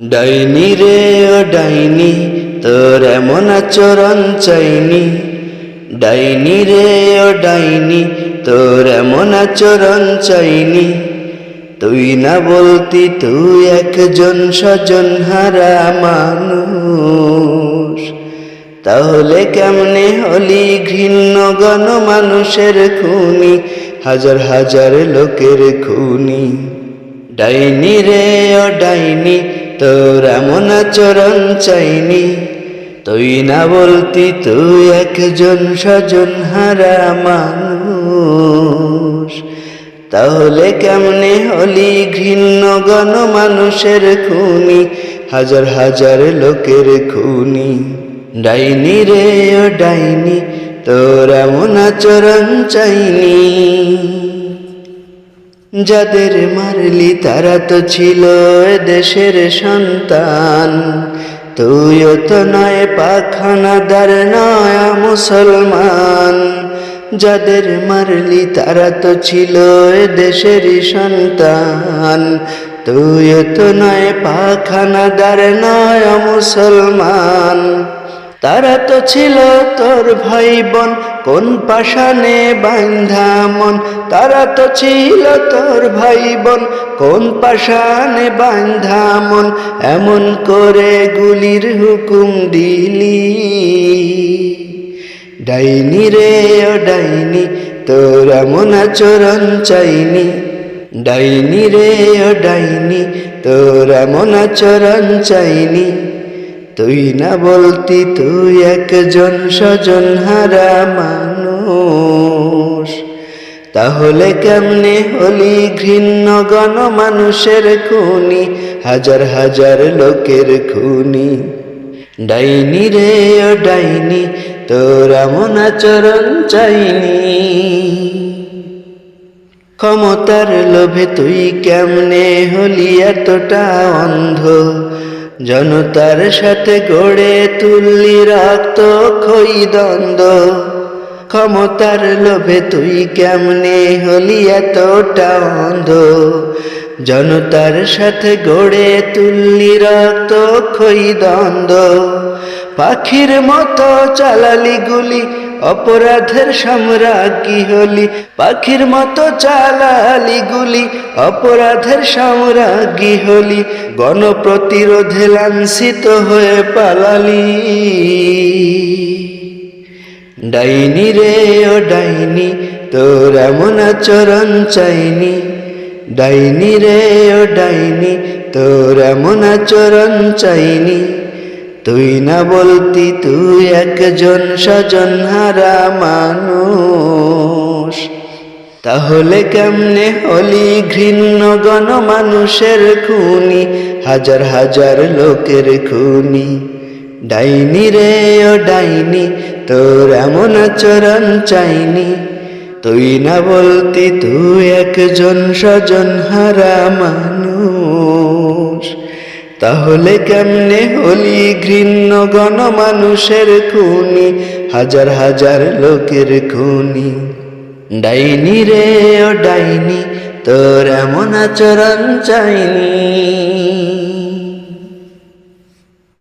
ডাইনি রে ও ডাইনি, তোর এমন আচরণ চাইনি। ডাইনি রে ও ডাইনি, তোর এমন আচরণ চাইনি। তুই না বলতি, তুই একজন স্বজন হারা মানুষ। তাহলে কেমনে হলি ঘৃণ্য গণ মানুষের খুনি, হাজার হাজার লোকের খুনি। ডাইনি রে ও ডাইনি তোর এমন আচরণ চাইনি। তুই না বলতি তুই একজন স্বজন হারা মানুষ। তাহলে কেমনে হলি ঘৃণ্য গণ মানুষের খুনি? হাজার হাজার লোকের খুনি। ডাইনি রে ও ডাইনি, তোর এমন আচরণ চাইনি। যাদের মারলি তারা তো ছিল দেশের সন্তান। তুইও তো নয়, পাখানাদার নয় মুসলমান। যাদের মারলি তারা তো ছিল এ দেশেরই সন্তান। তুইও তো নয়, পাখানাদার নয় মুসলমান। তারা তো ছিল তোর ভাই বোন কোন পাশানে বান্ধা মন? তারা তো ছিল তোর ভাই বোন কোন পাশানে বান্ধা মন? এমন করে গুলির হুকুম দিলি। ডাইনি রে, ও ডাইনি, তোর এমন আচরণ চাইনি। ডাইনি রে, ও ডাইনি, তোর এমন আচরণ চাইনি। তুই না বলতি, তুই একজন স্বজন হারা মানুষ। তাহলে কেমনে হলি ঘৃণ্য গণ মানুষের খুনি, হাজার হাজার লোকের খুনি। ডাইনি রে ও ডাইনি, তোর এমন আচরণ চাইনি। ক্ষমতার লোভে তুই কেমনে হলি এতটা অন্ধ? জনতার সাথে গড়ে তুললি রক্ত, খই দ্বন্দ্ব। ক্ষমতার লোভে তুই কেমনে হলি এতটা অন্ধ? জনতার সাথে গড়ে তুললি রক্ত, খই দ্বন্দ্ব। পাখির মতো চালালি গুলি অপরাধের সাম্রাজ্ঞী হলি, পাখির মতো চালালি গুলি। অপরাধের সাম্রাজ্ঞী হলি, গণপ্রতিরোধে লাঞ্ছিত হয়ে পালালি। ডাইনি রে ও ডাইনি, তোর এমন আচরণ চাইনি। ডাইনি রে ও ডাইনি, তোর এমন আচরণ চাইনি। তুই না বলতি, তুই একজন স্বজন হারা মানুষ। তাহলে কেমনে হলি ঘৃণ্য গণ মানুষের খুনি, হাজার হাজার লোকের খুনি। ডাইনি রে ও ডাইনি, তোর এমন আচরণ চাইনি। তুই না বলতি, তুই একজন স্বজন হারা মানুষ। তাহলে কেমনে হলি ঘৃণ্য গণ মানুষের খুনি? হাজার হাজার লোকের খুনি। ডাইনি রে ও ডাইনি, তোর এমন আচরণ চাইনি।